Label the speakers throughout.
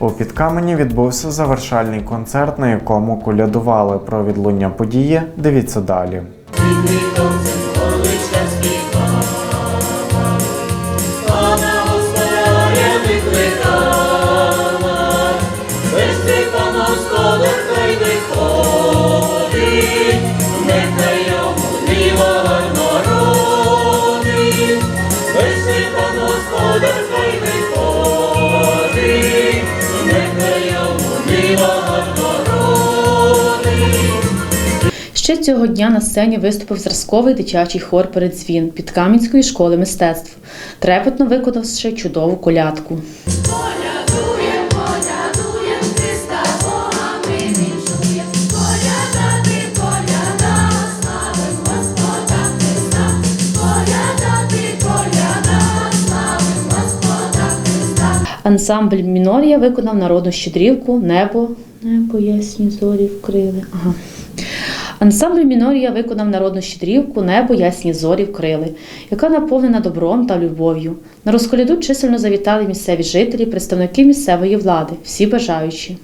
Speaker 1: У Підкамені відбувся завершальний концерт, на якому колядували про відлуння події. Дивіться далі.
Speaker 2: Ще цього дня на сцені виступив зразковий дитячий хор «Передзвін» Підкам'янської школи мистецтв, трепетно виконавши чудову колядку. Ансамбль Мінорія виконав народну щедрівку Небо. Небо ясні зорі вкрили. Ага. Ансамбль Мінорія виконав народну щедрівку Небо ясні зорі вкрили, яка наповнена добром та любов'ю. На розколяду чисельно завітали місцеві жителі, представники місцевої влади, всі бажаючі.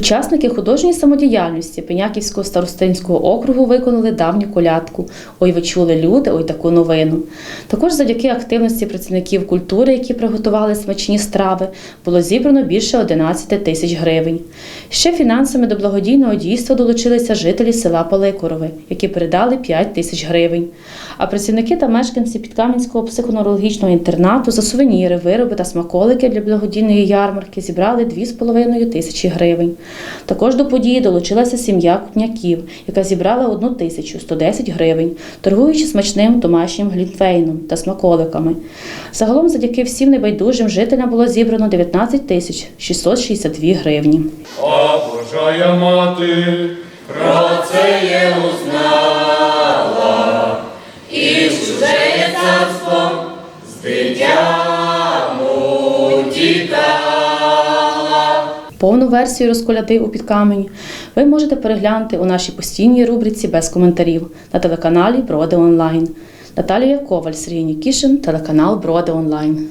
Speaker 2: Учасники художньої самодіяльності Пеняківського старостинського округу виконали давню колядку Ой, ви чули люди, ой таку новину. Також завдяки активності працівників культури, які приготували смачні страви, було зібрано більше 11 тисяч гривень. Ще фінансами до благодійного дійства долучилися жителі села Паликорове, які передали 5 тисяч гривень. А працівники та мешканці Підкам'янського психоневрологічного інтернату за сувеніри, вироби та смаколики для благодійної ярмарки зібрали 2,5 тисячі гривень. Також до події долучилася сім'я Кутняків, яка зібрала 1 тисячу 110 гривень, торгуючи смачним домашнім глінтвейном та смаколиками. Загалом, завдяки всім небайдужим жителям було зібрано 19 тисяч 662 гривні.
Speaker 3: А мати про це є узнала, і в чужеє царство з дитям утікала.
Speaker 2: Повну версію розколяди у підкамені ви можете переглянути у нашій постійній рубриці без коментарів на телеканалі Броди Онлайн. Наталія Коваль, Сергій Нікішин, телеканал Броди Онлайн.